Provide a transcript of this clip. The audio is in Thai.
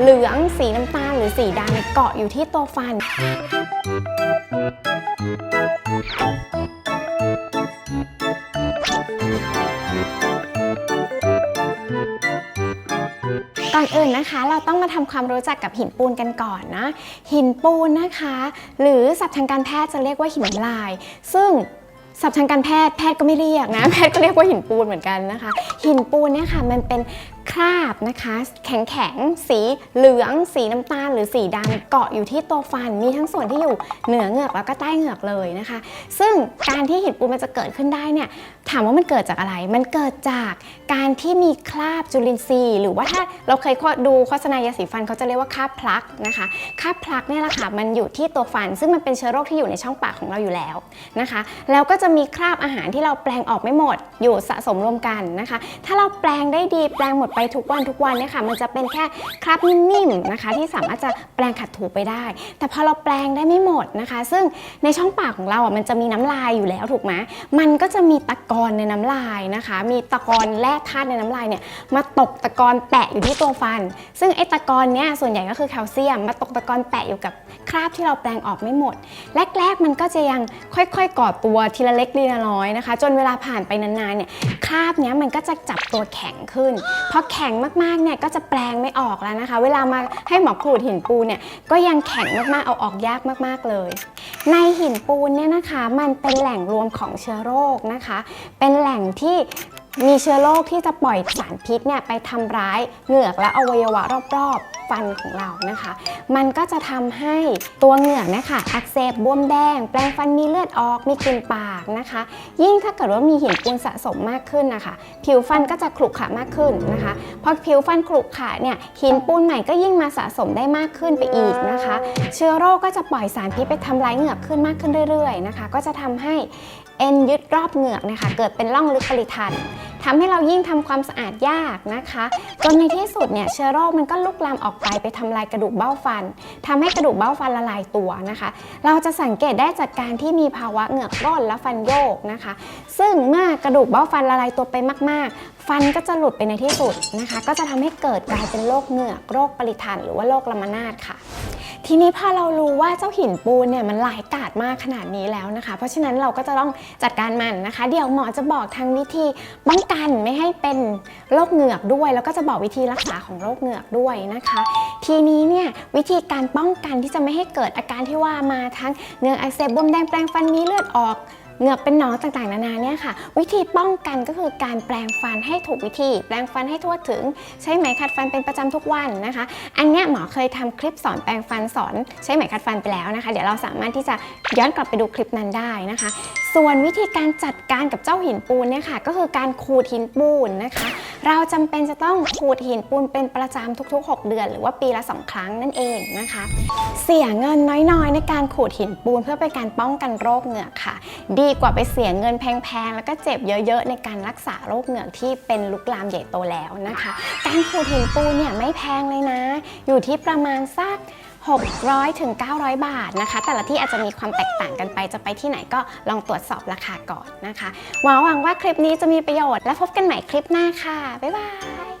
เหลืองสีน้ำตาลหรือสีดำเนี่ยเกาะอยู่ที่ตัวฟัน ก่อนอื่นนะคะ เราต้องมาทำความรู้จักกับหินปูนกันก่อนนะ หินปูนนะคะ หรือศัพท์ทางการแพทย์จะเรียกว่าหินลาย ซึ่งศัพท์ทางการแพทย์แพทย์ก็ไม่เรียกนะ แพทย์ก็เรียกว่าหินปูนเหมือนกันนะคะ หินปูนเนี่ยค่ะมันเป็น คราบนะคะ แข็งๆ สีเหลือง สีน้ำตาลหรือสีดำเกาะอยู่ที่ตัวฟัน มีทั้งส่วนที่อยู่เหนือเหงือกแล้วก็ใต้เหงือกเลยนะคะ ซึ่งการที่หินปูนมันจะเกิดขึ้นได้เนี่ยถามว่ามันเกิดจากอะไร มันเกิดจากการที่มีคราบจุลินทรีย์ หรือว่าถ้าเราเคยดูโฆษณายาสีฟันเขาจะเรียกว่าคราบพลักนะคะคราบพลักเนี่ยแหละค่ะมันอยู่ที่ตัวฟัน ซึ่งมันเป็นเชื้อโรคที่อยู่ในช่องปากของเราอยู่แล้วนะคะ แล้วก็จะมีคราบอาหารที่เราแปลงออกไม่หมด อยู่สะสมรวมกันนะคะ ถ้าเราแปลงได้ดีแปลงหมดไปทุกวันทุกวันเนี่ยค่ะมันจะเป็นแค่คราบนิ่มๆนะคะ ที่สามารถจะแปลงขัดถูไปได้ แต่พอเราแปลงได้ไม่หมดนะคะ ซึ่งในช่องปากของเราอะมันจะมีน้ำลายอยู่แล้วถูกไหมมันก็จะมีตะกอนในน้ำลายนะคะ มีตะกอนแร่ธาตุในน้ำลายเนี่ยมาตกตะกอนแปะอยู่ที่ตัวฟัน ซึ่งไอ้ตะกอนเนี่ยส่วนใหญ่ก็คือแคลเซียม มาตกตะกอนแปะอยู่กับคราบที่เราแปลงออกไม่หมดแรกๆมันก็จะยังค่อยๆก่อตัวทีละเล็กทีละน้อยนะคะ จนเวลาผ่านไปนานๆเนี่ยคราบเนี้ยมันก็จะจับตัวแข็งขึ้นพอแข็งมากๆเนี่ยก็จะแปลงไม่ออกแล้วนะคะ เวลามาให้หมอขูดหินปูนเนี่ยก็ยังแข็งมากๆเอาออกยากมากๆเลย ในหินปูนเนี่ยนะคะมันเป็นแหล่งรวมของเชื้อโรคนะคะ เป็นแหล่งที่ มีเชื้อโรคที่จะปล่อยสารพิษเนี่ยไปทำร้ายเหงือกและอวัยวะรอบๆ ฟันของเรานะคะ มันก็จะทำให้ตัวเหงือกเนี่ยค่ะอักเสบบวมแดง แปลงฟันมีเลือดออกมีกลิ่นปากนะคะ ยิ่งถ้าเกิดว่ามีหินปูนสะสมมากขึ้นนะคะ ผิวฟันก็จะขรุขระมากขึ้นนะคะพอผิวฟันขรุขระเนี่ยหินปูนใหม่ก็ยิ่งมาสะสมได้มากขึ้นไปอีกนะคะ เชื้อโรคก็จะปล่อยสารพิษไปทำร้ายเหงือกขึ้นมากขึ้นเรื่อยๆนะคะ ก็จะทำให้เอ็นยึดรอบเหงือกนะคะเกิดเป็นร่องลึกปริทัน ทำให้เรายิ่งทำความสะอาดยากนะคะจนในที่สุดเนี่ยเชื้อโรคมันก็ลุกลามออกไปไปทำลายกระดูกเบ้าฟันทำให้กระดูกเบ้าฟันละลายตัวนะคะ เราจะสังเกตได้จากการที่มีภาวะเหงือกร่นและฟันโยกนะคะ ซึ่งเมื่อกระดูกเบ้าฟันละลายตัวไปมาก ๆฟันก็จะหลุดไปในที่สุดนะคะ ก็จะทำให้เกิดกลายเป็นโรคเหงือก โรคปริทันหรือว่าโรคลามานาดค่ะ ทีนี้พอเรารู้ว่าเจ้าหินปูนเนี่ยมันหลายกาดมากขนาดนี้แล้วนะคะ เพราะฉะนั้นเราก็จะต้องจัดการมันนะคะ เดี๋ยวหมอจะบอกทางวิธีป้องกันไม่ให้เป็นโรคเหงือกด้วย แล้วก็จะบอกวิธีรักษาของโรคเหงือกด้วยนะคะ ทีนี้เนี่ยวิธีการป้องกันที่จะไม่ให้เกิดอาการที่ว่ามาทั้งเหงือกอักเสบบวมแดงแปลงฟันมีเลือดออก เหงือกเป็นหนองต่างๆ นานาเนี่ยค่ะ วิธีป้องกันก็คือการแปลงฟันให้ถูกวิธี แปลงฟันให้ทั่วถึง ใช้ไหมขัดฟันเป็นประจำทุกวันนะคะ อันเนี้ยหมอเคยทำคลิปสอนแปลงฟันสอน ใช้ไหมขัดฟันไปแล้วนะคะ เดี๋ยวเราสามารถที่จะย้อนกลับไปดูคลิปนั้นได้นะคะ ส่วนวิธีการจัดการกับเจ้าหินปูนเนี่ยค่ะ ก็คือการขูดหินปูนนะคะ เราจำเป็นจะต้องขูดหินปูนเป็นประจำทุก ๆ 6 เดือน หรือว่าปีละ 2 ครั้งนั่นเองนะคะ เสียเงินน้อยๆ ในการขูดหินปูนเพื่อเป็นการป้องกันโรคเหงือกค่ะดีดีกว่าไปเสียเงินแพงๆ แล้วก็เจ็บเยอะๆ ในการรักษาโรคเหงือกที่เป็นลุกลามใหญ่โตแล้วนะคะ การขูดหินปูนเนี่ยไม่แพงเลยนะ อยู่ที่ประมาณสัก600ถึง900 บาทนะคะ แต่ละที่อาจจะมีความแตกต่างกันไป จะไปที่ไหนก็ลองตรวจสอบราคาก่อนนะคะหวังว่าคลิปนี้จะมีประโยชน์และพบกันใหม่คลิปหน้าค่ะ บ๊ายบาย